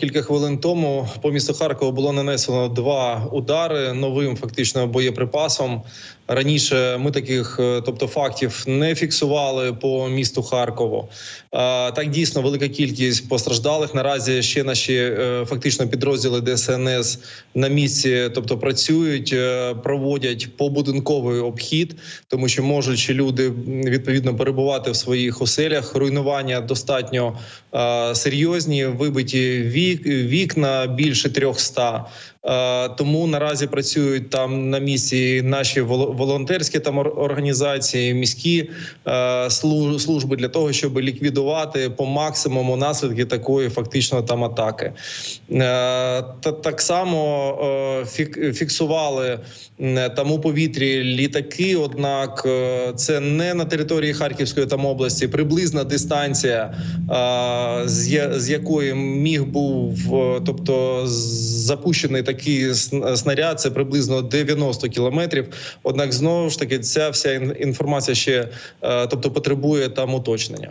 Кілька хвилин тому по місту Харкова було нанесено два удари новим фактично боєприпасом. Раніше ми таких, е, тобто фактів, не фіксували по місту Харкову. Так дійсно велика кількість постраждалих. Наразі ще наші е, фактично підрозділи ДСНС на місці, тобто працюють, е, проводять побудинковий обхід, тому що можуть люди відповідно перебувати в своїх оселях. Руйнування достатньо серйозні, вибиті вік, вікна більше 300. Е, Тому наразі працюють там на місці наші воло- волонтерські там організації, міські е, служби для того, щоб ліквідувати по максимуму наслідки такої фактично там атаки. Е, Та так само фіксували там у повітрі літаки. Однак це не на території Харківської там області, приблизна дистанція, з якої міг був, тобто запущений такий сн- снаряд, це приблизно 90 кілометрів. Однак знову ж таки ця вся ін- інформація ще е, тобто потребує там уточнення.